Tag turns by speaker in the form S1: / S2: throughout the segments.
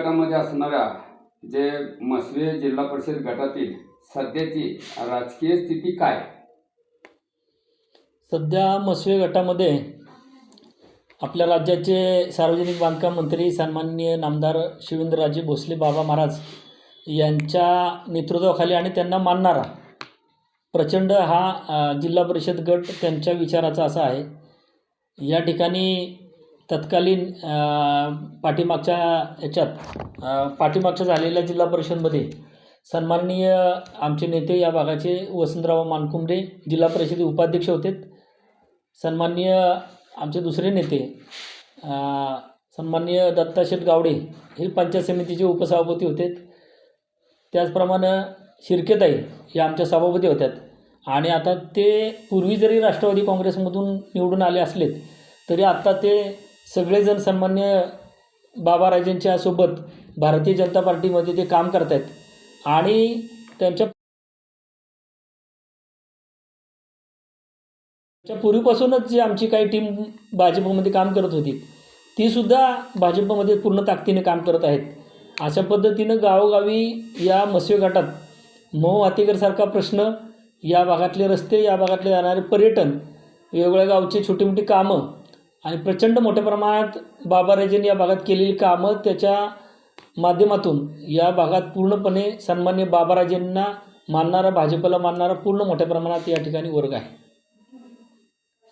S1: गटामध्ये असणाऱ्या जे मसवे जिल्हा परिषद गटातील सध्याची राजकीय स्थिती काय?
S2: सध्या मसवे गटामध्ये आपल्या राज्याचे सार्वजनिक बांधकाम मंत्री सन्माननीय नामदार शिवेंद्रराजे भोसले बाबा महाराज यांच्या नेतृत्वाखाली आणि त्यांना मानणारा प्रचंड हा जिल्हा परिषद गट त्यांच्या विचाराचा असा आहे. या ठिकाणी तत्कालीन पाठीमागच्या याच्यात पाठीमागच्या झालेल्या जिल्हा परिषदमध्ये सन्माननीय आमचे नेते या भागाचे वसंतराव मानकुंबडे जिल्हा परिषद उपाध्यक्ष होते. सन्माननीय आमचे दुसरे नेते सन्माननीय सन्माननीय दत्ताशेठ गावडे हे पंचायत समितीचे उपसभापती होते. त्याचप्रमाणे शिर्केताई या आमच्या सभापती होत्यात. आणि आता ते पूर्वी जरी राष्ट्रवादी काँग्रेसमधून निवडून आले असलेत तरी आत्ता ते सगळेजण सन्मान्य बाबाराजेंच्या सोबत भारतीय जनता पार्टीमध्ये ते काम करत आहेत आणि त्यांच्या पूर्वीपासूनच जी आमची काही टीम भाजपमध्ये काम करत होती तीसुद्धा भाजपमध्ये पूर्ण ताकदीने काम करत आहेत. अशा पद्धतीनं गावोगावी या मसवे गटात मऊ हातीगरसारखा प्रश्न या भागातले रस्ते या भागातले जाणारे पर्यटन वेगवेगळ्या गावचे छोटी मोठी कामं आणि प्रचंड मोठ्या प्रमाणात बाबाराजेंनी या भागात केलेली कामं त्याच्या माध्यमातून या भागात पूर्णपणे सन्मान्य बाबाराजेंना मानणारा भाजपला मानणारा पूर्ण मोठ्या प्रमाणात या ठिकाणी वर्ग आहे.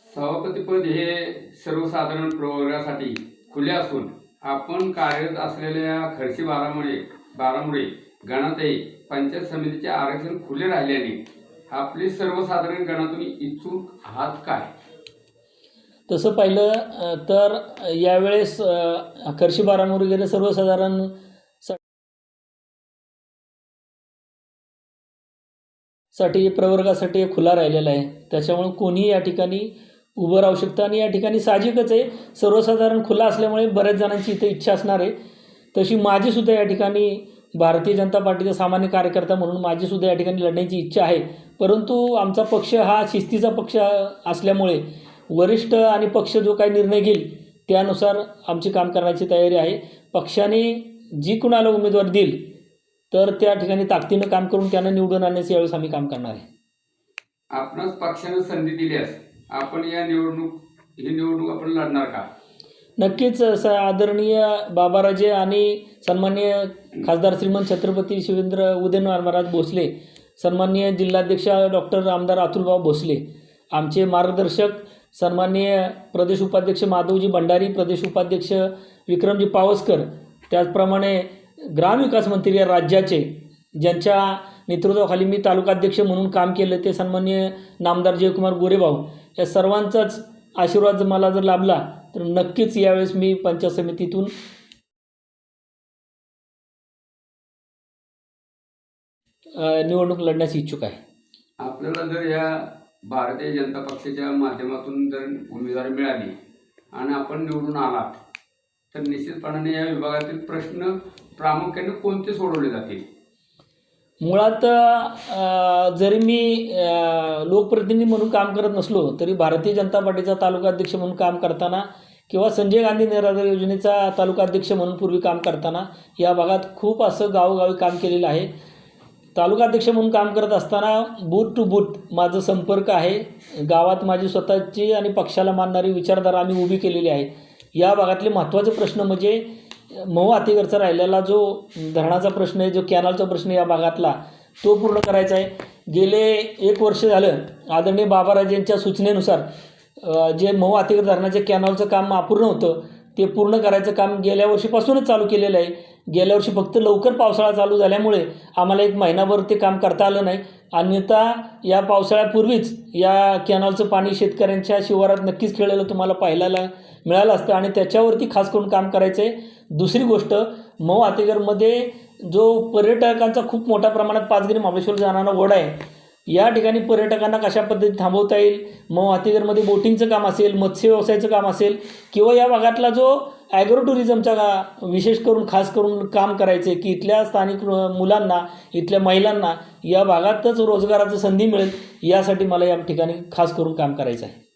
S1: सभापतीपद हे सर्वसाधारण प्रवर्गासाठी खुले असून आपण कार्यरत असलेल्या खर्ची बारामुळे बारामुळे गणातही पंचायत समितीचे आरक्षण खुले राहिल्याने आपली सर्वसाधारण गणातून इच्छुक आहात काय?
S2: तसं पाहिलं तर यावेळेस अ, खर्शी बारामोर गेले सर्वसाधारणसाठी प्रवर्गासाठी खुला राहिलेला आहे. त्याच्यामुळे कोणीही या ठिकाणी उभं राहू शकतं आणि या ठिकाणी साहजिकच आहे. सर्वसाधारण खुला असल्यामुळे बऱ्याच जणांची इथे इच्छा असणार आहे. तशी माझीसुद्धा या ठिकाणी भारतीय जनता पार्टीचा सामान्य कार्यकर्ता म्हणून माझीसुद्धा या ठिकाणी लढण्याची इच्छा आहे. परंतु आमचा पक्ष हा शिस्तीचा पक्ष असल्यामुळे वरिष्ठ आणि पक्ष जो काही निर्णय घेईल त्यानुसार आमची काम करण्याची तयारी आहे. पक्षाने जी कुणाला उमेदवार देईल तर त्या ठिकाणी ताकदीनं काम करून त्यांना निवडून आणण्याचं यावेळेस आम्ही काम करणार आहे.
S1: आपणास पक्षानं संधी दिल्यास आपण या निवडणूक ही निवडणूक आपण लढणार का?
S2: नक्कीच स आदरणीय बाबाराजे आणि सन्माननीय खासदार श्रीमंत छत्रपती शिवेंद्र उदयनराज महाराज भोसले सन्माननीय जिल्हाध्यक्ष डॉक्टर आमदार अतुलभाऊ भोसले आमचे मार्गदर्शक सन्माननीय प्रदेश उपाध्यक्ष माधवजी भंडारी प्रदेश उपाध्यक्ष विक्रमजी पावसकर त्याचप्रमाणे ग्रामविकास मंत्री या राज्याचे ज्यांच्या नेतृत्वाखाली मी तालुकाध्यक्ष म्हणून काम केलं ते सन्माननीय नामदार जयकुमार गोरेभाऊ. या सर्वांचाच आशीर्वाद जर मला जर लाभला तर नक्कीच यावेळेस मी पंचायत समितीतून निवडणूक लढण्यास इच्छुक आहे.
S1: आपल्याला जर या भारतीय जनता पक्षाच्या माध्यमातून जर उमेदवारी मिळाली आणि आपण निवडून आलात तर निश्चितपणाने या विभागातील प्रश्न प्रामुख्याने कोणते सोडवले जातील?
S2: मुळात जरी मी लोकप्रतिनिधी म्हणून काम करत नसलो तरी भारतीय जनता पार्टीचा तालुका अध्यक्ष म्हणून काम करताना किंवा संजय गांधी निराधार योजनेचा तालुका अध्यक्ष म्हणून पूर्वी काम करताना या भागात खूप असं गावोगावी काम केलेलं आहे. तालुका अध्यक्ष म्हणून काम करत असताना बूट टू बूट माझं संपर्क आहे. गावात माझी स्वतःची आणि पक्षाला मानणारी विचारधारा आम्ही उभी केलेली आहे. या भागातले महत्त्वाचे प्रश्न म्हणजे मऊ हातीवरचा राहिलेला जो धरणाचा प्रश्न आहे जो कॅनलचा प्रश्न या भागातला तो पूर्ण करायचा आहे. गेले एक वर्ष झालं आदरणीय बाबाराजेंच्या सूचनेनुसार जे मऊ हातीवर धरणाचे कॅनलचं काम अपूर्ण होतं ते पूर्ण करायचं काम गेल्या वर्षीपासूनच चालू केलेलं आहे. गेल्या वर्षी फक्त लवकर पावसाळा चालू झाल्यामुळे आम्हाला एक महिनाभर ते काम करता आलं नाही. अन्यथा या पावसाळ्यापूर्वीच या कॅनॉलचं पाणी शेतकऱ्यांच्या शिवारात नक्कीच खेळलेलं तुम्हाला पाहायला मिळालं असतं. आणि त्याच्यावरती खास करून काम करायचं आहे. दुसरी गोष्ट मऊ आतेगरमध्ये जो पर्यटकांचा खूप मोठ्या प्रमाणात पाचगिरी महाबळेश्वर जाणारा ओढा आहे या ठिकाणी पर्यटकांना कशा पद्धतीने थांबवता येईल? मग हातीगरमध्ये बोटिंगचं काम असेल मत्स्य व्यवसायाचं काम असेल किंवा या भागातला जो ॲग्रो टुरिझमचा का विशेष करून खास करून काम करायचं आहे की इथल्या स्थानिक मुलांना इथल्या महिलांना या भागातच रोजगाराचं संधी मिळेल यासाठी मला या ठिकाणी खास करून काम करायचं आहे.